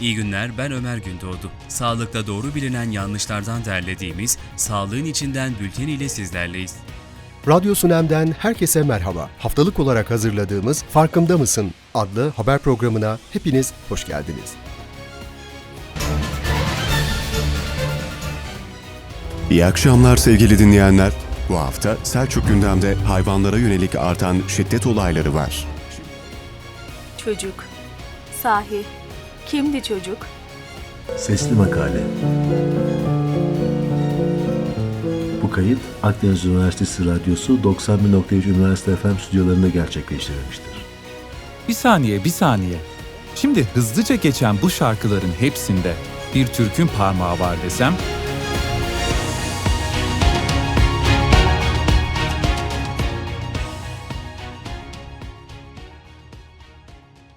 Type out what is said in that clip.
İyi günler ben Ömer Gündoğdu. Sağlıkta doğru bilinen yanlışlardan derlediğimiz Sağlığın içinden bülten ile sizlerleyiz. Radyo Sunem'den herkese merhaba. Haftalık olarak hazırladığımız Farkında mısın adlı haber programına hepiniz hoş geldiniz. İyi akşamlar sevgili dinleyenler. Bu hafta Selçuk gündemde hayvanlara yönelik artan şiddet olayları var. Çocuk. Sahi. Kimdi çocuk? Sesli Makale Bu kayıt Akdeniz Üniversitesi Radyosu 91.3 Üniversite FM stüdyolarında gerçekleştirilmiştir. Bir saniye, bir saniye. Şimdi hızlıca geçen bu şarkıların hepsinde bir Türk'ün parmağı var desem